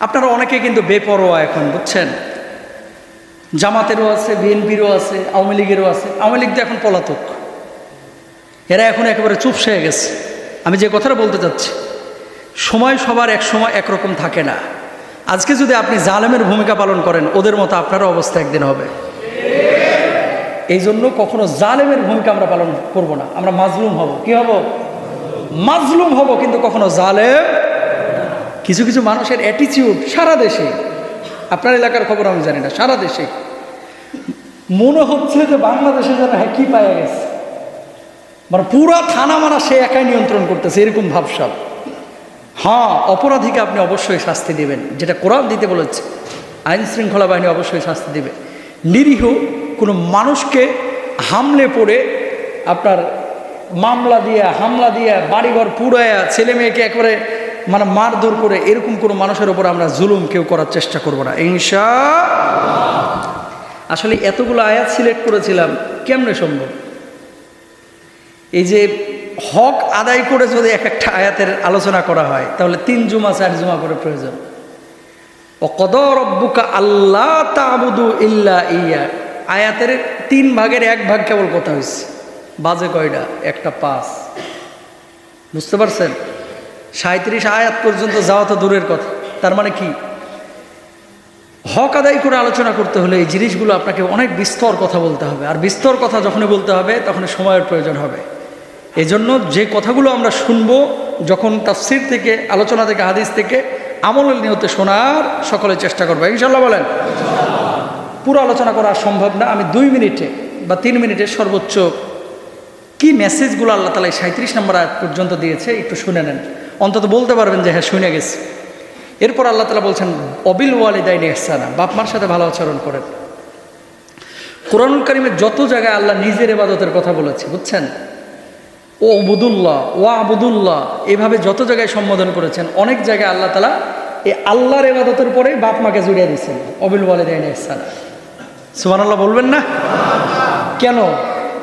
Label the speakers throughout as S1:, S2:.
S1: আপনারা অনেকে কিন্তু বেপরোয়া এখন, বুঝছেন? জামাতেরও আছে, বিএনপিরও আছে, আওয়ামী লীগেরও আছে। আওয়ামী লীগ তো এখন পলাতক। এরা এখন একেবারে চুপসে হয়ে গেছে। আমি যে কথাটা বলতে চাচ্ছি, সময় সবার এক সময় একরকম থাকে না। আজকে যদি আপনি জালেমের ভূমিকা পালন করেন, ওদের মতো আপনারও অবস্থা একদিন হবে। এই জন্য কখনো জালেমের ভূমিকা আমরা পালন করব না। আমরা মাজলুম হব। কি হব? মাজলুম হব, কিন্তু কখনো জালেম কিছু কিছু মানুষের অ্যাটিচিউড সারা দেশে। আপনার এলাকার খবর আমি জানি না, সারা দেশে। মনে হচ্ছে যে বাংলাদেশে যেন হ্যাঁ কি গেছে। মানে পুরা থানা মানা সে একাই নিয়ন্ত্রণ করতেছে, এরকম ভাবসাব। হ্যাঁ অপরাধীকে আপনি অবশ্যই শাস্তি দেবেন, যেটা কোরআন দিতে বলেছে। আইন শৃঙ্খলা বাহিনী অবশ্যই শাস্তি দেবে। নিরীহ কোনো মানুষকে হামলে পড়ে আপনার মামলা দিয়ে, হামলা দিয়ে বাড়িঘর পুড়ায়া ছেলে মেয়েকে একবারে মানে মারধর করে এরকম কোনো মানুষের ওপর আমরা জুলুম কেউ করার চেষ্টা করব না। ইনশা আসলে এতগুলো আয়াত সিলেক্ট করেছিলাম, কেমনে সম্ভব? এই যে হক আদায় করে যদি এক একটা আয়াতের আলোচনা করা হয়, তাহলে তিন জুমা, চার জুমা করে প্রয়োজন। ও কদর রব্বুকা আল্লাহ তাবুদু ইল্লা ইয়া। আয়াতের তিন ভাগের এক ভাগ কেবল কথা হয়েছে বাজে কয়টা? একটা পাস বুঝতে পারছেন? সাঁত্রিশ আয়াত পর্যন্ত যাওয়া তো দূরের কথা। তার মানে কি? হক আদায় করে আলোচনা করতে হলে এই জিনিসগুলো আপনাকে অনেক বিস্তর কথা বলতে হবে। আর বিস্তর কথা যখনই বলতে হবে, তখন সময়ের প্রয়োজন হবে। এই জন্য যে কথাগুলো আমরা শুনব, যখন তাফসির থেকে, আলোচনা থেকে, হাদিস থেকে আমলের নিয়তে শোনার সকলে চেষ্টা করব। ইনশাল্লাহ বলেন। পুরো আলোচনা করা সম্ভব না। আমি দুই মিনিটে বা তিন মিনিটে সর্বোচ্চ কি মেসেজগুলো আল্লাহ তালা সাঁত্রিশ নম্বর পর্যন্ত দিয়েছে, একটু শুনে নেন। অন্তত বলতে পারবেন যে হ্যাঁ শুনে গেছি। এরপর আল্লাহ তালা বলছেন, অবিল ওয়ালিদাইন এহসানা বাপ মার সাথে ভালো আচরণ করেন। কোরআন করিমের যত জায়গায় আল্লাহ নিজের এবাদতের কথা বলেছে, বুঝছেন? ও আবুদুল্লাহ ও আবুদুল্লাহ, এভাবে যত জায়গায় সম্বোধন করেছেন, অনেক জায়গায় আল্লাহ তালা এই আল্লাহর এবাদতের পরে বাপ মাকে জুড়িয়ে দিয়েছেন, অবিল ওয়ালিদাইন এহসানা সুমান আল্লাহ বলবেন না? কেন?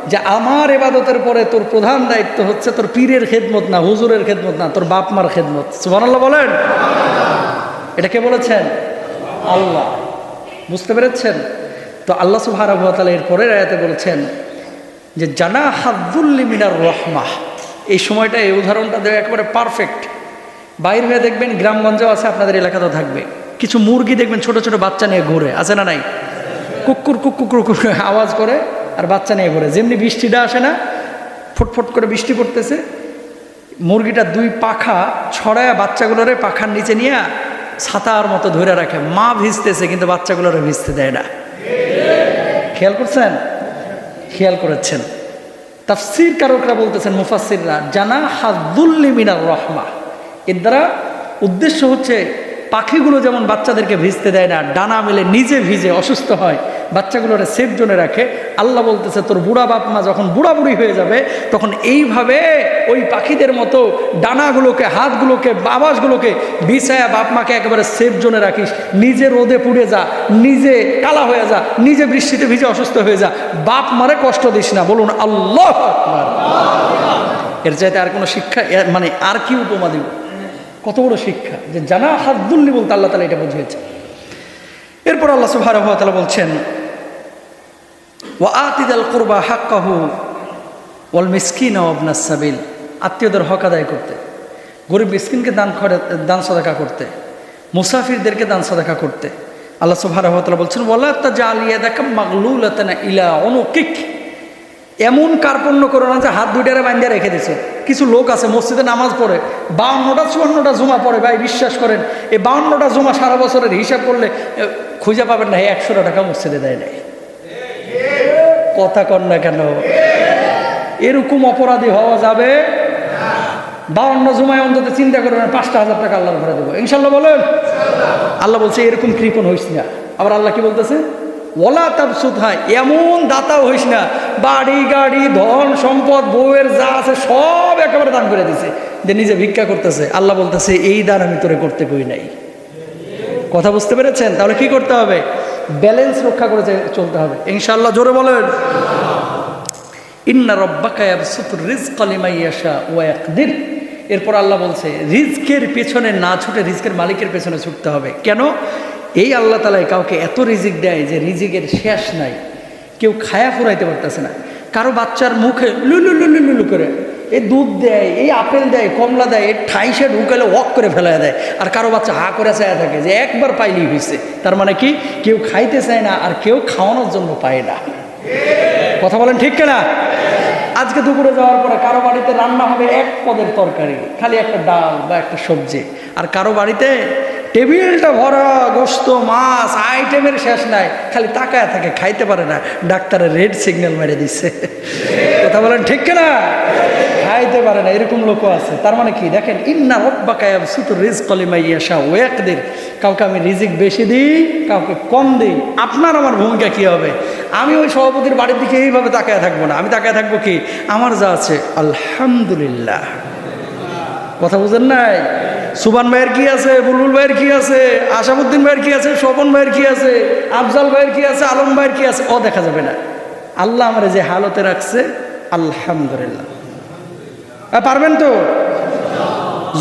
S1: যে আমার এবাদতের পরে তোর প্রধান দায়িত্ব হচ্ছে তোর পীরের খেদমত না, হুজুরের খেদমত না, তোর বাপ মার খেদমত। সুবহানাল্লাহ বলেন। এটা কে বলেছেন? আল্লাহ। বুঝতে পেরেছেন? তো আল্লাহ সুহারাবতাল এর পরের আয়াতে বলেছেন যে জানা হাদ্দুল্লি মিনার রহমাহ। এই সময়টা, এই উদাহরণটা দেওয়া একেবারে পারফেক্ট বাইর হয়ে দেখবেন গ্রামগঞ্জেও আছে, আপনাদের এলাকাতেও থাকবে। কিছু মুরগি দেখবেন ছোট ছোট বাচ্চা নিয়ে ঘুরে। আছে না নাই? কুকুর কুকুর কুকুর, আওয়াজ করে। আর বাচ্চা নিয়ে ঘুরে। যেমনি বৃষ্টিটা আসে না, ফুটফুট করে বৃষ্টি পড়তেছে, মুরগিটা দুই পাখা ছড়ায় বাচ্চাগুলোরে পাখার নিচে নিয়ে ছাতার মতো ধরে রাখে। মা ভিজতেছে, কিন্তু বাচ্চাগুলোরে ভিজতে দেয় না। খেয়াল করছেন? খেয়াল করেছেন। তাফসির কারকরা বলতেছেন মুফাসিররা জানা হাজুল্লি মিনার রহমা। এর দ্বারা উদ্দেশ্য হচ্ছে পাখিগুলো যেমন বাচ্চাদেরকে ভিজতে দেয় না, ডানা মেলে নিজে ভিজে অসুস্থ হয়, বাচ্চাগুলোরে সেফ জোনে রাখে। আল্লাহ বলতেছে, তোর বুড়া বাপ মা যখন বুড়া বুড়ি হয়ে যাবে, তখন এইভাবে ওই পাখিদের মতো ডানাগুলোকে, হাতগুলোকে আবাসগুলোকে বিছায়া বাপ মাকে একেবারে সেফ জোনে রাখিস। নিজে রোদে পুড়ে যা, নিজে কালা হয়ে যা, নিজে বৃষ্টিতে ভিজে অসুস্থ হয়ে যা। বাপ মারে কষ্ট দিস না, বলুন আল্লাহ এর চাইতে আর কোনো শিক্ষা মানে আর কি উপমা দিব? কত বড় শিক্ষা যে জানা হাদুল্লি বলতে আল্লাহ তালা এটা বুঝিয়েছে এরপর আল্লাহ সুবাহ বলছেন ও আতিদাল কোরবা হাক্কাহু ওয়াল মিসকিন অবনাস সাবিল। আত্মীয়দের হক আদায় করতে, গরিব মিসকিনকে দান দান সদাকা করতে, মুসাফিরদেরকে দান সদাকা করতে। আল্লাহ সুবাহ বলছেন ওলা তা জালিয়া দেখা মাগলুল ইলা অনুকিক এমন কার্পণ্য করো না যে হাত দুইটারে বান্ধিয়া রেখে দিছে। কিছু লোক আছে, মসজিদে নামাজ পড়ে, বাউন্নটা, চুয়ান্নটা জমা পড়ে, ভাই, বিশ্বাস করেন, এই বাউন্নটা জমা সারা বছরের হিসাব করলে খুঁজে পাবেন না, এই একশোটা টাকা মসজিদে দেয় নাই। কথা কর না কেন? এরকম অপরাধী হওয়া যাবে? বাউন্ন জুমায় অন্তত চিন্তা করবেন পাঁচটা হাজার টাকা আল্লাহর ঘরে দেবো। ইনশাল্লাহ বলেন? আল্লাহ বলছে, এরকম কৃপণ হইস না। আবার আল্লাহ কি বলতেছে? ওলা তাবসুদ হয় এমন দাতাও হইস না। বাড়ি, গাড়ি, ধন, সম্পদ, বউয়ের যা আছে সব একেবারে দান করে দিছে। যে নিজে ভিক্ষা করতেছে, আল্লাহ বলতেছে, এই দান আমি তোরে করতে কই নাই। কথা বুঝতে পেরেছেন? তাহলে কি করতে হবে? ব্যালেন্স রক্ষা করে চলতে হবে। ইনশাল্লাহ জোরে বলেন। ইন্না রব্বাকা ইয়াবসুতুর রিজকা লিমান ইয়াশা ওয়া এরপর আল্লাহ বলছে, রিজকের পেছনে না ছুটে রিজকের মালিকের পেছনে ছুটতে হবে। কেন? এই আল্লাহ তালায় কাউকে এত রিজিক দেয় যে রিজিকের শেষ নাই। কেউ খায়া ফুরাইতে পারতেছে না। কারও বাচ্চার মুখে লুলু লুলু লুলু করে। এই দুধ দেয় এই আপেল দেয়, কমলা দেয় এই ঠাইসে ঢুকালে ওয়াক করে ফেলা দেয়। আর কারও বাচ্চা হা করে চায় থাকে যে একবার পাইলেই হয়েছে তার মানে কি? কেউ খাইতে চায় না আর কেউ খাওয়ানোর জন্য পায় না। কথা বলেন ঠিক কেনা? আজকে দুপুরে যাওয়ার পরে কারও বাড়িতে রান্না হবে এক পদের তরকারি, খালি একটা ডাল বা একটা সবজি। আর কারও বাড়িতে টেবিলটা ভরা, গোস্ত, মাছ, আইটেমের শেষ নাই। খালি তাকায় থাকে, খাইতে পারে না। ডাক্তারের রেড সিগন্যাল মেরে দিচ্ছে কথা বলেন ঠিক কিনা? খাইতে পারে না, এরকম লোকও আছে। তার মানে কি? দেখেন, ইন্না রব্বা কায়াম সুতুর রিজ কলিমাইয়াশা ওয়াকদের কাউকে আমি রিজিক বেশি দিই, কাউকে কম দিই। আপনার আমার ভূমিকা কি হবে? আমি ওই সভাপতির বাড়ির দিকে এইভাবে তাকায় থাকব না। আমি তাকায় থাকব কি? আমার যা আছে, আলহামদুলিল্লাহ। কথা বুঝেন নাই? সুবান ভাইয়ের কি আছে, বুলবুল ভাইয়ের কি আছে আশাবুদ্দিন ভাইয়ের কি আছে, স্বপন ভাইয়ের কি আছে, আফজাল ভাইয়ের কি আছে, আলম ভাইয়ের কি আছে? ও দেখা যাবে না। আল্লাহ আমার যে হালতে রাখছে, আলহামদুলিল্লাহ। পারবেন তো?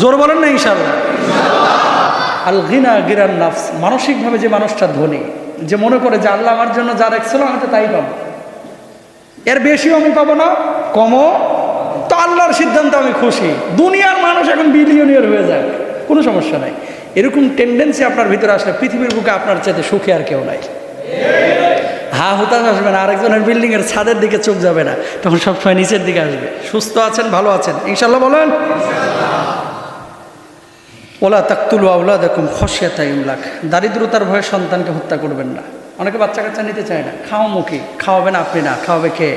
S1: জোর বলেন না ইনশাল্লাহ আল গিনা গিরান নাফস, মানসিকভাবে যে মানুষটা ধনী, যে মনে করে যে আল্লাহ আমার জন্য যা রাখছিল আমি তো তাই পাবো। এর বেশিও আমি পাবো না, কমও তো আল্লাহর সিদ্ধান্ত আমি খুশি। দুনিয়ার মানুষ এখন বিলিয়নিয়ার হয়ে যায় কোনো সমস্যা নাই। এরকম টেন্ডেন্সি আপনার ভিতরে আসলে পৃথিবীর বুকে আপনার চাইতে সুখে আর কেউ নাই। হা হুতাশ আসবে না, আরেকজনের বিল্ডিং এর ছাদের দিকে চোখ যাবে না, তখন সবসময় নিচের দিকে আসবে। সুস্থ আছেন, ভালো আছেন ইনশাল্লাহ বলেন? ওলা তাকতুল আউলা দেখুন খসিয়াতা ইমলাক দারিদ্রতার ভয়ে সন্তানকে হত্যা করবেন না। অনেকে বাচ্চা কাচ্চা নিতে চায় না। খাও মুখে খাওয়াবেন আপনি না, খাওয়াবে কে?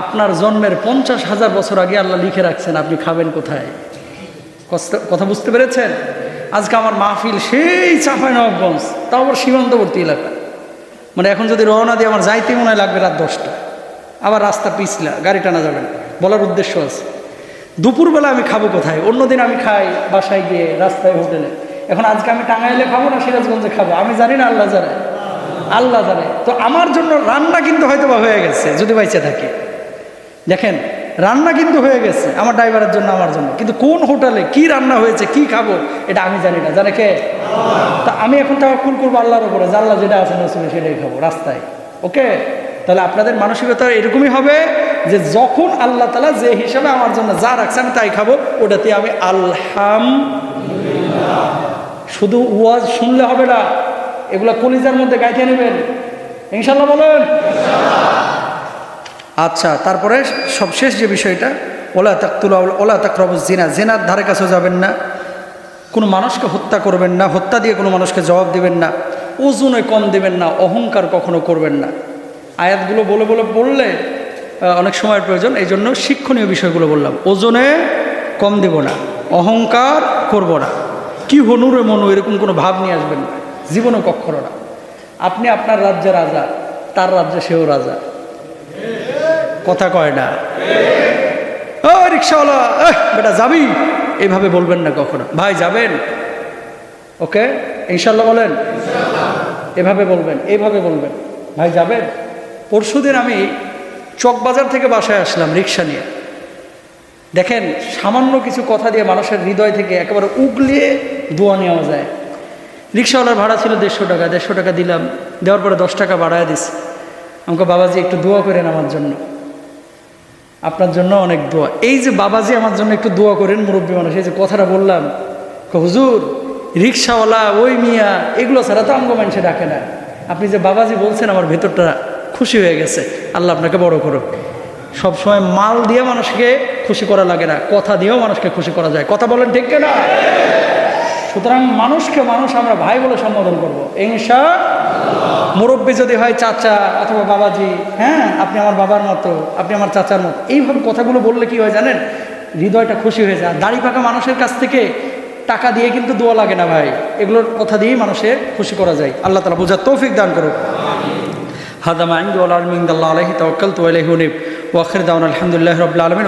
S1: আপনার জন্মের পঞ্চাশ হাজার বছর আগে আল্লাহ লিখে রাখছেন, আপনি খাবেন কোথায়? কথা বুঝতে পেরেছেন? আজকে আমার মাহফিল সেই চাঁপাই নবাবগঞ্জ তাও আবার সীমান্তবর্তী এলাকা। মানে এখন যদি রওনা দিয়ে আমার যাইতে মনে হয় লাগবে রাত দশটা। আবার রাস্তা পিছলা, গাড়ি টানা যাবে না। বলার উদ্দেশ্য আছে। দুপুরবেলা আমি খাব কোথায়? অন্যদিন আমি খাই, বাসায় গিয়ে রাস্তায় হোটেলে। এখন আজকে আমি টাঙ্গাইলে খাব না, সিরাজগঞ্জে খাব? আমি জানি না আল্লাহ জানে। আল্লাহ জানে। তো আমার জন্য রান্না কিন্তু হয়তো বা হয়ে গেছে, যদি বাইচে থাকে। দেখেন, রান্না কিন্তু হয়ে গেছে, আমার ড্রাইভারের জন্য, আমার জন্য। কিন্তু কোন হোটেলে কি রান্না হয়েছে, কি খাব, এটা আমি জানি না। জানে কে? তা আমি এখন তাওয়াক্কুল করব আল্লাহর উপরে আল্লাহ যেটা আছে না নসুলে সেটাই খাব, রাস্তায়। ওকে? তাহলে আপনাদের মানসিকতা এরকমই হবে যে যখন আল্লাহ তালা যে হিসাবে আমার জন্য যা রাখছে আমি তাই খাব, ওটাতে আমি আলহাম শুধু ওয়াজ শুনলে হবে না এগুলো কলিজার মধ্যে গাইতে নেবেন। ইনশাল্লাহ বলেন। আচ্ছা তারপরে সবশেষ যে বিষয়টা, ওলা তাকতুলা, ওলা তাকরব জিনা জেনার ধারে কাছে যাবেন না, কোনো মানুষকে হত্যা করবেন না, হত্যা দিয়ে কোনো মানুষকে জবাব দিবেন না, ওজনে কম দেবেন না, অহংকার কখনো করবেন না। আয়াতগুলো বলে বলে বললে অনেক সময়ের প্রয়োজন এই জন্য শিক্ষণীয় বিষয়গুলো বললাম। ওজনে কম দেব না, অহংকার করব না। কি হনু রে মনু, এরকম কোনো ভাব নিয়ে আসবেন না। জীবনও কক্ষরো না। আপনি আপনার রাজ্যে রাজা তার রাজ্যে সেও রাজা। কথা কয় না। ও রিক্সাওয়ালা বেটা যাবি? এভাবে বলবেন না কখনো। ভাই যাবেন? ওকে? ইনশাল্লাহ বলেন? এভাবে বলবেন এইভাবে বলবেন। ভাই যাবেন? পরশুদিন আমি চকবাজার থেকে বাসায় আসলাম রিক্সা নিয়ে। দেখেন সামান্য কিছু কথা দিয়ে মানুষের হৃদয় থেকে একেবারে উগলিয়ে দোয়া নেওয়া যায়। রিক্সাওয়ালার ভাড়া ছিল দেড়শো টাকা দেড়শো টাকা দিলাম। দেওয়ার পরে দশ টাকা বাড়ায় দিস আমাকে বাবাজি একটু দোয়া করেন আমার জন্য। আপনার জন্য অনেক দোয়া। এই যে বাবাজি আমার জন্য একটু দোয়া করেন, মুরব্বী মানুষ, এই যে কথাটা বললাম হুজুর, রিক্সাওয়ালা, ওই মিয়া, এগুলো ছাড়া তো আঙ্গ মানুষে ডাকে না। আপনি যে বাবাজি বলছেন, আমার ভেতরটা খুশি হয়ে গেছে। আল্লাহ আপনাকে বড় করুক। সবসময় মাল দিয়ে মানুষকে খুশি করা লাগে না, কথা দিয়েও মানুষকে খুশি করা যায়। কথা বলেন ঠিক না সুতরাং মানুষকে মানুষ আমরা ভাই বলে সম্বোধন করব। ইনশা মুরব্বী যদি হয় চাচা অথবা বাবাজি হ্যাঁ আপনি আমার বাবার মতো, আপনি আমার চাচার মতো। এইভাবে কথাগুলো বললে কি হয় জানেন? হৃদয়টা খুশি হয়ে যায়। দাড়ি পাকা মানুষের কাছ থেকে টাকা দিয়ে কিন্তু দোয়া লাগে না ভাই। এগুলোর কথা দিয়েই মানুষের খুশি করা যায়। আল্লাহ তালা বোঝার তৌফিক দান করুক। হাদামা আইন্দু আলমিন আল্লাহ আলহি তওয়াক্কাল তো আলহি উনিব। ওয়াখির দাউন আলহামদুলিল্লাহ রবিল আলমিন।